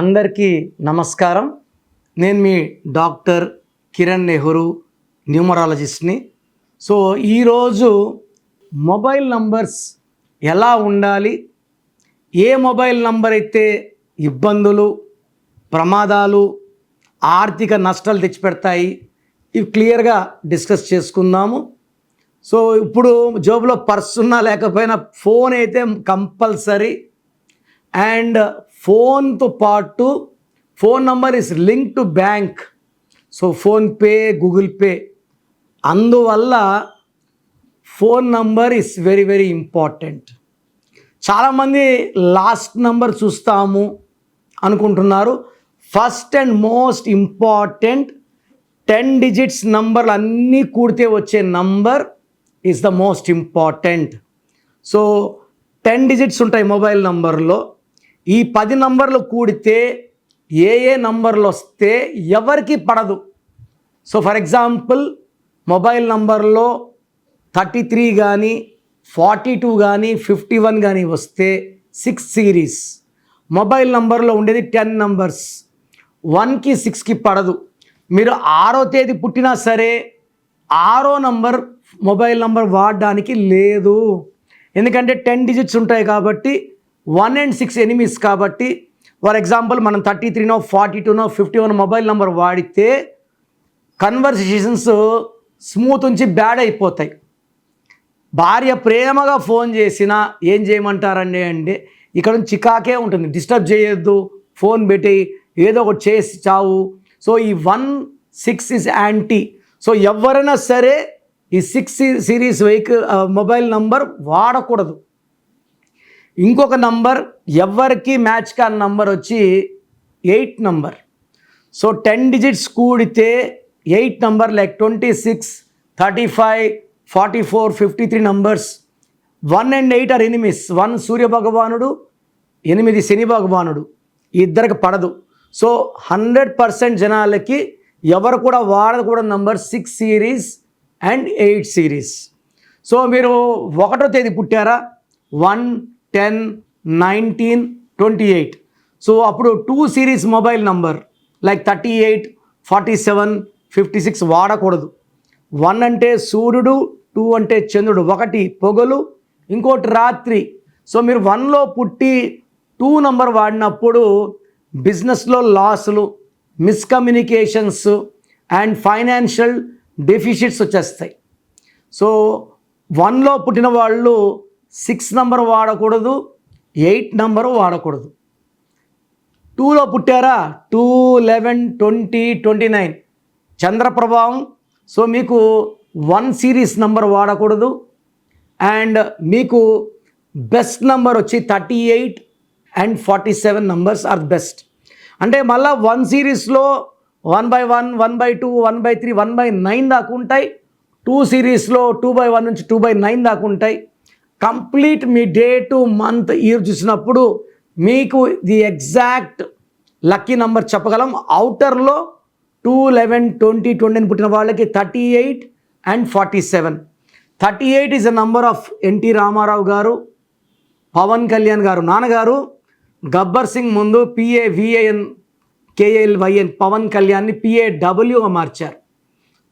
అందరికీ నమస్కారం. నేను మీ డాక్టర్ కిరణ్ నెహ్రూ న్యూమరాలజిస్ట్ని. సో ఈరోజు మొబైల్ నంబర్స్ ఎలా ఉండాలి? ఏ మొబైల్ నంబర్ అయితే ఇబ్బందులు ప్రమాదాలు ఆర్థిక నష్టాలు తెచ్చిపెడతాయి ఇవి క్లియర్గా డిస్కస్ చేసుకుందాము. సో ఇప్పుడు జోబులో పర్స్ ఉన్నా లేకపోయినా ఫోన్ అయితే కంపల్సరీ. అండ్ ఫోన్తో పాటు phone number is link to bank. So PhonePe Google Pay. అందువల్ల phone number is very very important. చాలామంది లాస్ట్ నంబర్ చూస్తాము అనుకుంటున్నారు. First and most important ten digits నంబర్లు అన్నీ కూడితే వచ్చే number is the most important. So ten digits ఉంటాయి mobile నంబర్లో. ఈ పది నంబర్లు కూడితే ఏ ఏ నంబర్లు వస్తే ఎవరికి పడదు. సో ఫర్ ఎగ్జాంపుల్ మొబైల్ నంబర్లో థర్టీ త్రీ కానీ ఫార్టీ టూ కానీ ఫిఫ్టీ వన్ కానీ వస్తే సిక్స్ సిరీస్. మొబైల్ నంబర్లో ఉండేది టెన్ నంబర్స్. వన్కి సిక్స్కి పడదు. మీరు ఆరో తేదీ పుట్టినా సరే ఆరో నంబర్ మొబైల్ నంబర్ వాడడానికి లేదు. ఎందుకంటే టెన్ డిజిట్స్ ఉంటాయి కాబట్టి వన్ అండ్ సిక్స్ ఎనిమిస్ కాబట్టి ఫర్ ఎగ్జాంపుల్ మనం థర్టీ త్రీనో ఫార్టీ టూనో ఫిఫ్టీ వన్ మొబైల్ నెంబర్ వాడితే కన్వర్సేషన్స్ స్మూత్ ఉంచి బ్యాడ్ అయిపోతాయి. భార్య ప్రేమగా ఫోన్ చేసినా ఏం చేయమంటారండి అండి ఇక్కడ నుంచి చికాకే ఉంటుంది. డిస్టర్బ్ చేయొద్దు ఫోన్ పెట్టి ఏదో ఒకటి చేసి చావు. సో ఈ one six is anti. So ఎవరైనా సరే ఈ six series vehicle mobile number వాడకూడదు. ఇంకొక నంబర్ ఎవరికి మ్యాచ్ కాని నంబర్ వచ్చి eight number. So ten digits కూడితే eight number like twenty six thirty five forty four fifty three numbers. One and eight are enemies. One Surya భగవానుడు ఎనిమిది శని భగవానుడు. ఇద్దరికి పడదు. సో హండ్రెడ్ పర్సెంట్ జనాలకి ఎవరు కూడా వాడకూడదు number six series and eight series. So మీరు ఒకటో తేదీ పుట్టారా? One ten nineteen twenty eight. So అప్పుడు two series mobile number like thirty eight forty seven fifty six వాడకూడదు. వన్ అంటే సూర్యుడు టూ అంటే చంద్రుడు. ఒకటి పొగలు ఇంకోటి రాత్రి. సో మీరు వన్లో పుట్టి టూ నంబర్ వాడినప్పుడు బిజినెస్లో లాసులు మిస్కమ్యూనికేషన్స్ అండ్ ఫైనాన్షియల్ డెఫిషిట్స్ వచ్చేస్తాయి. సో వన్లో పుట్టిన వాళ్ళు సిక్స్ నంబర్ వాడకూడదు ఎయిట్ నంబరు వాడకూడదు. టూలో పుట్టారా? Two eleven twenty twenty nine. చంద్రప్రభావం. So మీకు వన్ సిరీస్ నంబర్ వాడకూడదు. అండ్ మీకు బెస్ట్ నంబర్ వచ్చి thirty eight and forty seven numbers are best. అంటే మళ్ళీ వన్ సిరీస్లో one by one one by two one by three one by nine దాకా ఉంటాయి. Two సిరీస్లో టూ బై వన్ నుంచి టూ బై నైన్ దాకా ఉంటాయి. కంప్లీట్ మీ డే టు మంత్ ఇయర్ చూసినప్పుడు మీకు ది ఎగ్జాక్ట్ లక్కీ నంబర్ చెప్పగలం. అవుటర్లో టూ లెవెన్ ట్వంటీ ట్వంటీ పుట్టిన వాళ్ళకి thirty eight and forty seven. Thirty eight is a number of NT Rama Rao garu Pawan Kalyan గారు నాన్నగారు గబ్బర్ సింగ్ ముందు పిఏ విఏఎన్ కేఎల్వైఎన్ పవన్ కళ్యాణ్ని పిఏ డబ్ల్యూగా మార్చారు.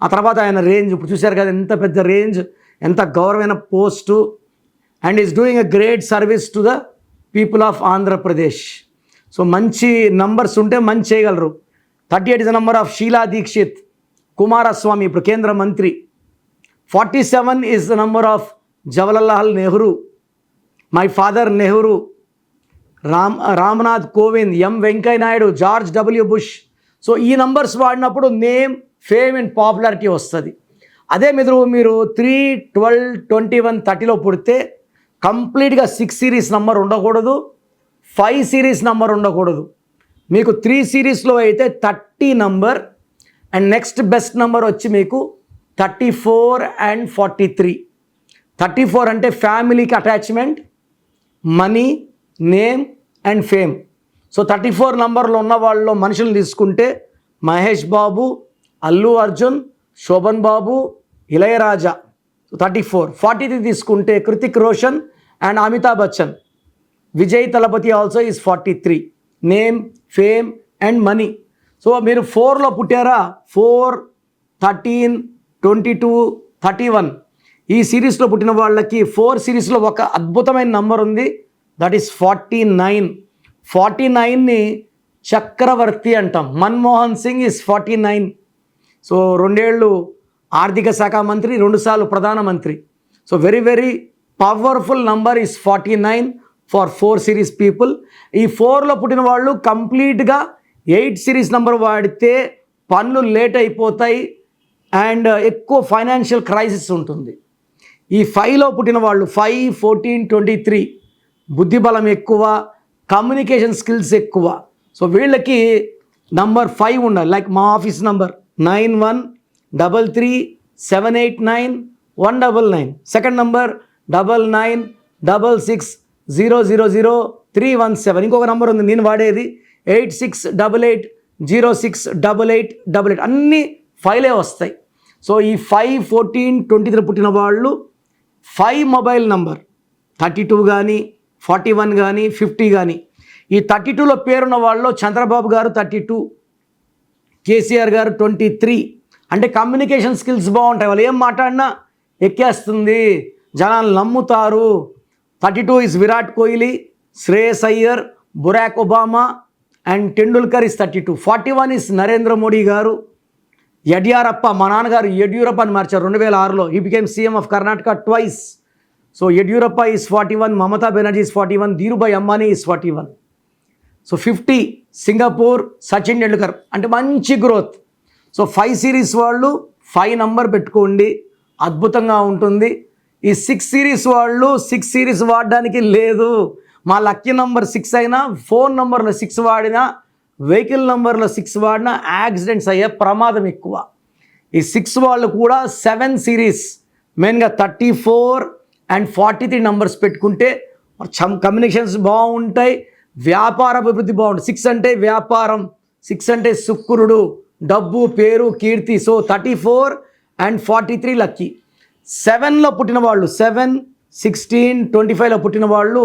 ఆ తర్వాత ఆయన రేంజ్ ఇప్పుడు చూశారు కదా ఎంత పెద్ద రేంజ్ ఎంత గౌరవమైన post and is doing a great service to the people of Andhra Pradesh so మంచి నంబర్స్ ఉంటే మంచి చేయగలరు. Thirty eight is number of Sheila Dikshit Kumaraswamy ఇప్పుడు కేంద్ర మంత్రి. Forty seven is the number of Jawaharlal Nehru my father Nehru Ram Ramnath Kovind M Venkaiah Naidu George W Bush so ఈ numbers వాడినప్పుడు name fame and popularity వస్తుంది. అదే మీరు మీరు three twelve twenty one థర్టీలో పుడితే కంప్లీట్గా సిక్స్ సిరీస్ నెంబర్ ఉండకూడదు ఫైవ్ సిరీస్ నెంబర్ ఉండకూడదు. మీకు త్రీ సిరీస్లో అయితే thirty number and next best number వచ్చి మీకు thirty four and forty three. Thirty four అంటే ఫ్యామిలీకి attachment money name and fame. So thirty four నంబర్లో ఉన్న వాళ్ళలో మనుషులు తీసుకుంటే Mahesh Babu Allu Arjun Sobhan Babu Ilayaraja. Thirty four forty three తీసుకుంటే Hrithik Roshan and Amitabh Bachchan. Vijay Thalapathy also is forty three name fame and money so మీరు ఫోర్లో పుట్టారా? Four thirteen twenty two thirty one ఈ సిరీస్లో పుట్టిన వాళ్ళకి four సిరీస్లో ఒక అద్భుతమైన నంబర్ ఉంది. That is forty nine forty నైన్ని చక్రవర్తి అంటాం. Manmohan Singh is forty nine so రెండేళ్ళు ఆర్థిక శాఖ మంత్రి రెండుసార్లు ప్రధానమంత్రి so very very powerful number is forty nine for four series people ఈ ఫోర్లో పుట్టిన వాళ్ళు కంప్లీట్గా ఎయిట్ సిరీస్ నెంబర్ వాడితే పనులు లేట్ అయిపోతాయి అండ్ ఎక్కువ ఫైనాన్షియల్ క్రైసిస్ ఉంటుంది. ఈ ఫైవ్లో పుట్టిన వాళ్ళు ఫైవ్ ఫోర్టీన్ ట్వంటీ త్రీ బుద్ధిబలం ఎక్కువ కమ్యూనికేషన్ స్కిల్స్ ఎక్కువ. సో వీళ్ళకి నంబర్ ఫైవ్ ఉండాలి. లైక్ మా office number nine one double three seven eight nine one double nine second number double nine double six zero zero zero three one seven ఇంకొక number ఉంది నేను వాడేది eight six double eight zero six double eight double eight అన్నీ ఫైలే వస్తాయి. So ఈ five fourteen twenty three పుట్టిన వాళ్ళు five mobile number thirty two కానీ ఫార్టీ వన్ కానీ ఫిఫ్టీ కానీ ఈ థర్టీ టూలో పేరున్న వాళ్ళు చంద్రబాబు గారు thirty two KCR garu twenty three అంటే కమ్యూనికేషన్ స్కిల్స్ బాగుంటాయి. వాళ్ళు ఏం మాట్లాడినా ఎక్కేస్తుంది. జనాలు నమ్ముతారు. Thirty two is Virat Kohli Shreyas Iyer Barack Obama and Tendulkar is thirty two. Forty one is Narendra Modi garu. Yediyurappa మా నాన్నగారు యడ్యూరప్ప అని మార్చారు రెండు వేల ఆరులో ఈ became CM of Karnataka twice so Yediyurappa is forty one Mamata Banerjee is forty one Dhirubhai Ambani is forty one so fifty Singapore Sachin Tendulkar. అంటే మంచి గ్రోత్ సో ఫైవ్ సిరీస్ వాళ్ళు ఫైవ్ నంబర్ పెట్టుకోండి. అద్భుతంగా ఉంటుంది. ఈ six series వాళ్ళు six series వాడడానికి లేదు. మా లక్కీ నంబర్ సిక్స్ అయినా ఫోన్ నంబర్లో సిక్స్ వాడినా వెహికల్ నంబర్లో సిక్స్ వాడినా యాక్సిడెంట్స్ అయ్యే ప్రమాదం ఎక్కువ. ఈ సిక్స్ వాళ్ళు కూడా సెవెన్ సిరీస్ మెయిన్గా thirty four and forty three numbers పెట్టుకుంటే కమ్యూనికేషన్స్ బాగుంటాయి. వ్యాపార అభివృద్ధి బాగుంటుంది. సిక్స్ అంటే వ్యాపారం సిక్స్ అంటే శుక్రుడు డబ్బు పేరు కీర్తి so thirty four and forty three lucky. సెవెన్లో పుట్టిన వాళ్ళు సెవెన్ సిక్స్టీన్ ట్వంటీ ఫైవ్లో పుట్టిన వాళ్ళు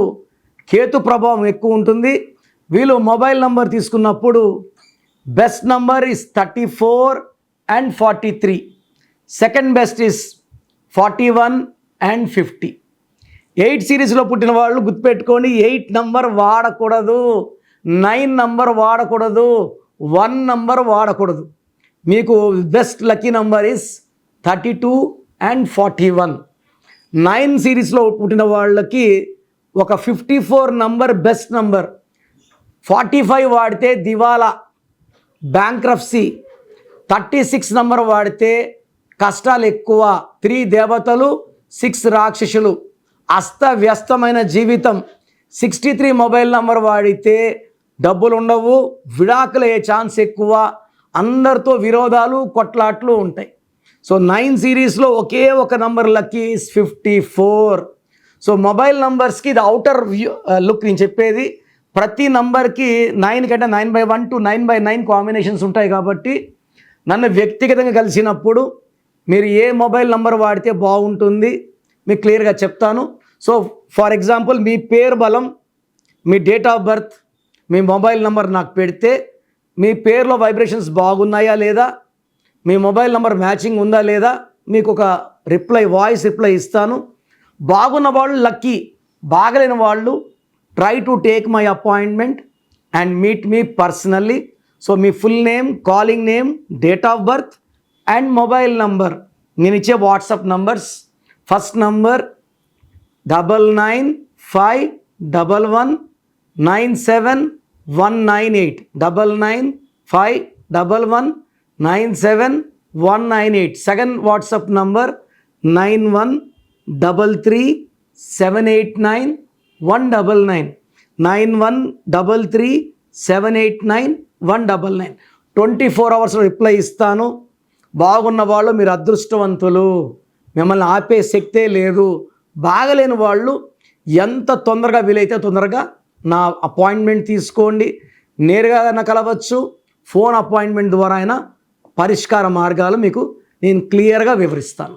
కేతు ప్రభావం ఎక్కువ ఉంటుంది. వీళ్ళు మొబైల్ నంబర్ తీసుకున్నప్పుడు best number is thirty four and forty three. Second best is forty one and fifty. Eight సిరీస్లో పుట్టిన వాళ్ళు గుర్తుపెట్టుకోండి ఎయిట్ నంబర్ వాడకూడదు నైన్ నంబర్ వాడకూడదు. వన్ నంబర్ వాడకూడదు. మీకు best lucky number is thirty two and forty one. Nine సిరీస్లో పుట్టిన వాళ్ళకి ఒక fifty four number best number. Forty five వాడితే దివాలా బ్యాంక్రఫ్సీ థర్టీ సిక్స్ నంబర్ వాడితే కష్టాలు ఎక్కువ. త్రీ దేవతలు సిక్స్ రాక్షసులు. అస్తవ్యస్తమైన జీవితం. సిక్స్టీ త్రీ మొబైల్ నంబర్ వాడితే డబ్బులు ఉండవు విడాకులయ్యే ఛాన్స్ ఎక్కువ అందరితో విరోధాలు కొట్లాట్లు ఉంటాయి. సో నైన్ సిరీస్లో ఒకే ఒక number lucky fifty four. So mobile నంబర్స్కి ఇది అవుటర్ వ్యూ లుక్ నేను చెప్పేది. ప్రతి నంబర్కి నైన్ కంటే nine by one to nine by nine combinations ఉంటాయి కాబట్టి నన్ను వ్యక్తిగతంగా కలిసినప్పుడు మీరు ఏ మొబైల్ నంబర్ వాడితే బాగుంటుంది మీకు క్లియర్గా చెప్తాను. సో ఫర్ ఎగ్జాంపుల్ మీ పేరు బలం మీ డేట్ ఆఫ్ బర్త్ మీ మొబైల్ నంబర్ నాకు పెడితే మీ పేరులో వైబ్రేషన్స్ బాగున్నాయా లేదా? మీ మొబైల్ నంబర్ మ్యాచింగ్ ఉందా లేదా? మీకు ఒక రిప్లై వాయిస్ రిప్లై ఇస్తాను. బాగున్న వాళ్ళు లక్కీ బాగలేని వాళ్ళు try to take my appointment and meet me personally. So me full name calling name date of birth and mobile number. నేను ఇచ్చే WhatsApp numbers. First number double nine five double one nine seven one nine eight double nine five double one nine seven one nine eight second WhatsApp number nine one double three seven eight nine one double nine nine one double three seven eight nine one double nine twenty four అవర్స్లో reply ఇస్తాను. బాగున్న వాళ్ళు మీరు అదృష్టవంతులు. మిమ్మల్ని ఆపే శక్తే లేదు. బాగలేని వాళ్ళు ఎంత తొందరగా వీలైతే తొందరగా నా అపాయింట్మెంట్ తీసుకోండి. నేరుగా అయినా కలవచ్చు. ఫోన్ అపాయింట్మెంట్ ద్వారా అయినా పరిష్కార మార్గాలు మీకు నేను క్లియర్గా వివరిస్తాను.